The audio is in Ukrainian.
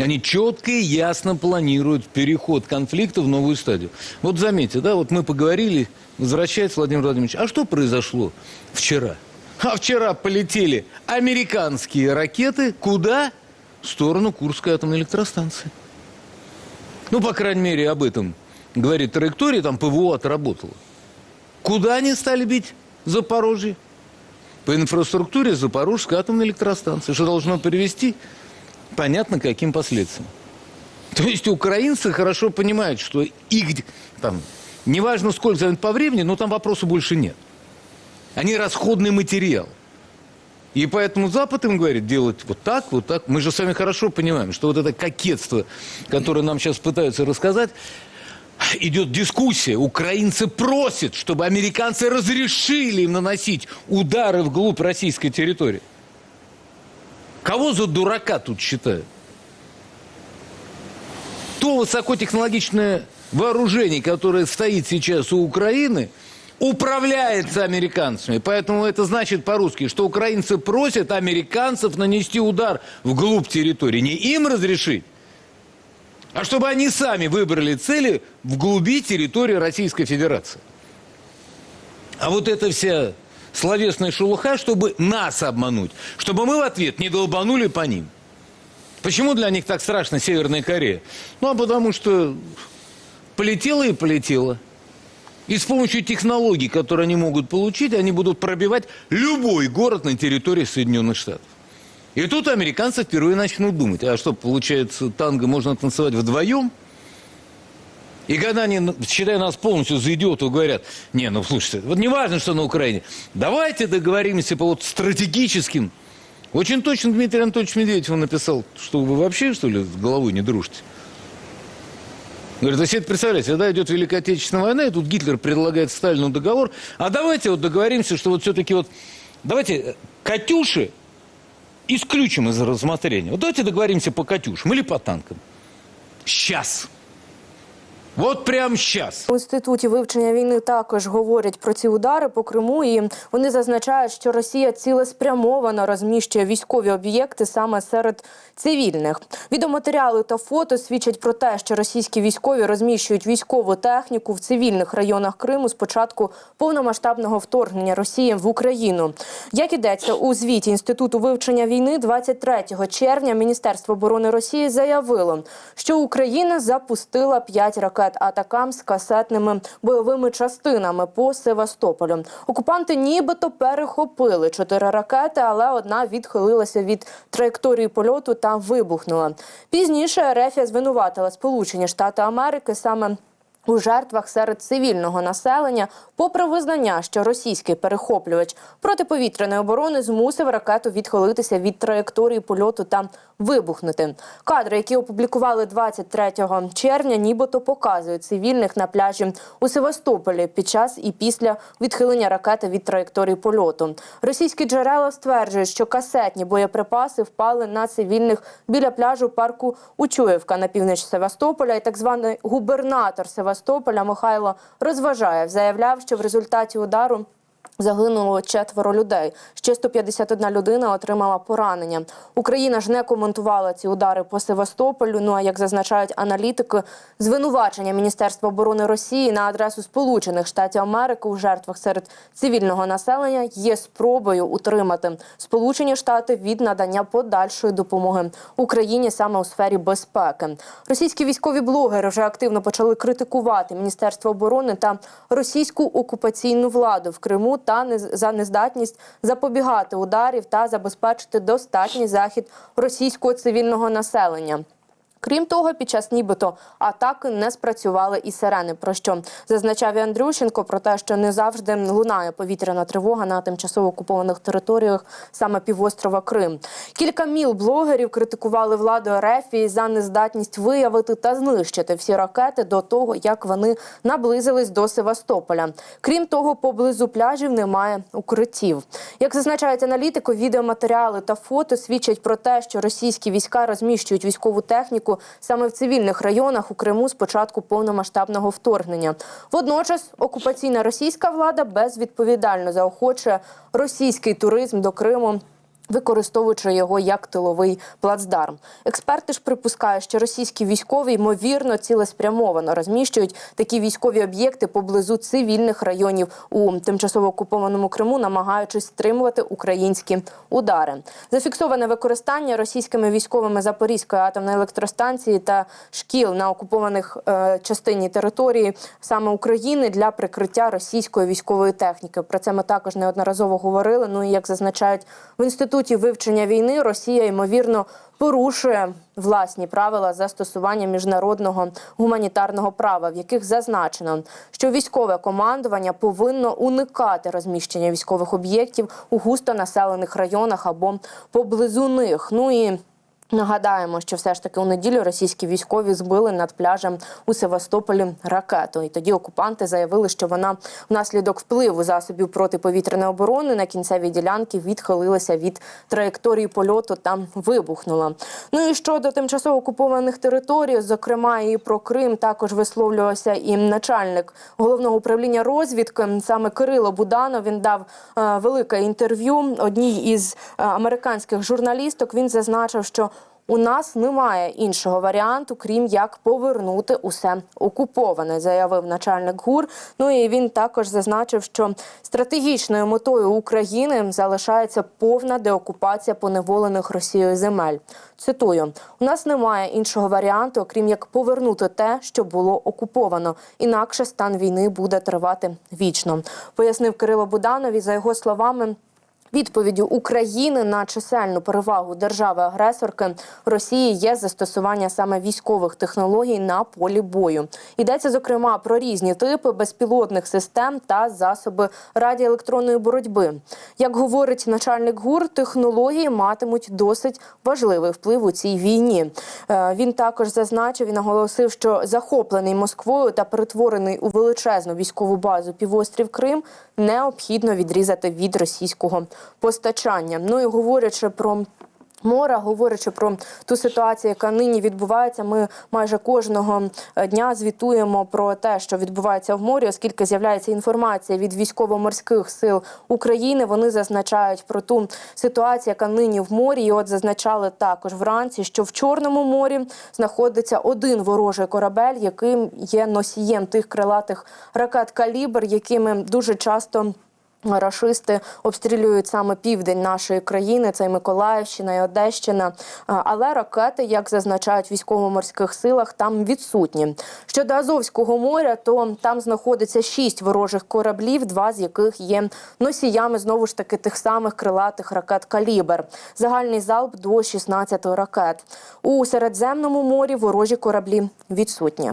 Они четко и ясно планируют переход конфликта в новую стадию. Вот заметьте, да, вот мы поговорили, возвращается Владимир Владимирович, а что произошло вчера? А вчера полетели американские ракеты куда? В сторону Курской атомной электростанции. Ну, по крайней мере, об этом говорит траектория, там ПВО отработало. Куда они стали бить Запорожье? По инфраструктуре Запорожской атомной электростанции, что должно привести понятно каким последствиям. То есть украинцы хорошо понимают, что их там, неважно сколько займет по времени, но там вопроса больше нет. Они расходный материал. И поэтому Запад им говорит делать вот так, вот так. Мы же с вами хорошо понимаем, что вот это кокетство, которое нам сейчас пытаются рассказать, идет дискуссия. Украинцы просят, чтобы американцы разрешили им наносить удары вглубь российской территории. Кого за дурака тут считают? То высокотехнологичное вооружение, которое стоит сейчас у Украины, управляется американцами. Поэтому это значит по-русски, что украинцы просят американцев нанести удар вглубь территории. Не им разрешить, а чтобы они сами выбрали цели в глуби территории Российской Федерации. А вот эта вся словесная шелуха, чтобы нас обмануть, чтобы мы в ответ не долбанули по ним. Почему для них так страшно Северная Корея? Ну, а потому что полетела и полетела. И с помощью технологий, которые они могут получить, они будут пробивать любой город на территории Соединенных Штатов. И тут американцы впервые начнут думать, а что, получается, танго можно танцевать вдвоем? И когда они, считая нас полностью за идиотов, говорят, не, ну слушайте, вот не важно, что на Украине, давайте договоримся по вот стратегическим. Очень точно Дмитрий Анатольевич Медведев написал, что вы вообще, что ли, с головой не дружите. Говорит, если это представляете, когда идет Великая Отечественная война, и тут Гитлер предлагает Сталину договор, а давайте вот договоримся, что вот все-таки вот, давайте «Катюши» исключим из рассмотрения. Вот давайте договоримся по «Катюшам» или по танкам. Сейчас. Вот прямо сейчас. У інституті вивчення війни також говорять про ці удари по Криму, і вони зазначають, що Росія цілеспрямовано розміщує військові об'єкти саме серед цивільних. Відеоматеріали та фото свідчать про те, що російські військові розміщують військову техніку в цивільних районах Криму з початку повномасштабного вторгнення Росії в Україну. Як ідеться у звіті інституту вивчення війни, 23 червня Міністерство оборони Росії заявило, що Україна запустила 5 ракет Атакам з касетними бойовими частинами по Севастополю. Окупанти нібито перехопили чотири ракети, але одна відхилилася від траєкторії польоту та вибухнула. Пізніше Рефія звинуватила Сполучені Штати Америки саме. У жертвах серед цивільного населення, попри визнання, що російський перехоплювач протиповітряної оборони змусив ракету відхилитися від траєкторії польоту та вибухнути. Кадри, які опублікували 23 червня, нібито показують цивільних на пляжі у Севастополі під час і після відхилення ракети від траєкторії польоту. Російські джерела стверджують, що касетні боєприпаси впали на цивільних біля пляжу парку Учуєвка на північ Севастополя. І так званий губернатор Севастополя Михайло Розважаєв заявляв, що в результаті удару. Загинуло четверо людей. Ще 151 людина отримала поранення. Україна ж не коментувала ці удари по Севастополю. Ну а як зазначають аналітики, звинувачення Міністерства оборони Росії на адресу Сполучених Штатів Америки у жертвах серед цивільного населення є спробою утримати Сполучені Штати від надання подальшої допомоги Україні саме у сфері безпеки. Російські військові блогери вже активно почали критикувати Міністерство оборони та російську окупаційну владу в Криму та не- за нездатність запобігати ударів та забезпечити достатній захід російського цивільного населення. Крім того, під час нібито атаки не спрацювали і сирени, про що зазначав і Андрющенко про те, що не завжди лунає повітряна тривога на тимчасово окупованих територіях саме півострова Крим. Кілька міл блогерів критикували владу РФ за нездатність виявити та знищити всі ракети до того, як вони наблизились до Севастополя. Крім того, поблизу пляжів немає укриттів. Як зазначають аналітики, відеоматеріали та фото свідчать про те, що російські війська розміщують військову техніку саме в цивільних районах у Криму з початку повномасштабного вторгнення. Водночас окупаційна російська влада безвідповідально заохочує російський туризм до Криму використовуючи його як тиловий плацдарм. Експерти ж припускають, що російські військові ймовірно цілеспрямовано розміщують такі військові об'єкти поблизу цивільних районів у тимчасово окупованому Криму, намагаючись стримувати українські удари. Зафіксоване використання російськими військовими Запорізької атомної електростанції та шкіл на окупованих е, частині території саме України для прикриття російської військової техніки. Про це ми також неодноразово говорили. Ну і як зазначають в інституті вивчення війни, Росія ймовірно порушує власні правила застосування міжнародного гуманітарного права, в яких зазначено, що військове командування повинно уникати розміщення військових об'єктів у густонаселених районах або поблизу них. Ну і Нагадаємо, що все ж таки у неділю російські військові збили над пляжем у Севастополі ракету. І тоді окупанти заявили, що вона внаслідок впливу засобів протиповітряної оборони на кінцевій ділянці відхилилася від траєкторії польоту та вибухнула. Ну і щодо тимчасово окупованих територій, зокрема і про Крим, також висловлювався і начальник головного управління розвідки, саме Кирило Буданов. Він дав е, велике інтерв'ю одній із е, американських журналісток. Він зазначив, що у нас немає іншого варіанту, крім як повернути усе окуповане, заявив начальник ГУР. Ну і він також зазначив, що стратегічною метою України залишається повна деокупація поневолених Росією земель. Цитую: у нас немає іншого варіанту, окрім як повернути те, що було окуповано. Інакше стан війни буде тривати вічно, пояснив Кирило Буданові. За його словами. Відповіддю України на чисельну перевагу держави-агресорки Росії є застосування саме військових технологій на полі бою. Йдеться зокрема про різні типи безпілотних систем та засоби радіоелектронної боротьби. Як говорить начальник ГУР, технології матимуть досить важливий вплив у цій війні. Е, Він також зазначив і наголосив, що захоплений Москвою та перетворений у величезну військову базу півострів Крим необхідно відрізати від російського постачання. Ну і говорячи про. Море, говорячи про ту ситуацію, яка нині відбувається, ми майже кожного е, дня звітуємо про те, що відбувається в морі, оскільки з'являється інформація від військово-морських сил України. Вони зазначають про ту ситуацію, яка нині в морі. І от зазначали також вранці, що в Чорному морі знаходиться один ворожий корабель, яким є носієм тих крилатих ракет калібр, якими дуже часто. Рашисти обстрілюють саме південь нашої країни, це і Миколаївщина і Одещина. Але ракети, як зазначають військово-морських силах, там відсутні. Щодо Азовського моря, то там знаходиться шість ворожих кораблів, два з яких є носіями знову ж таки тих самих крилатих ракет Калібр. Загальний залп до 16 ракет. У Середземному морі ворожі кораблі відсутні.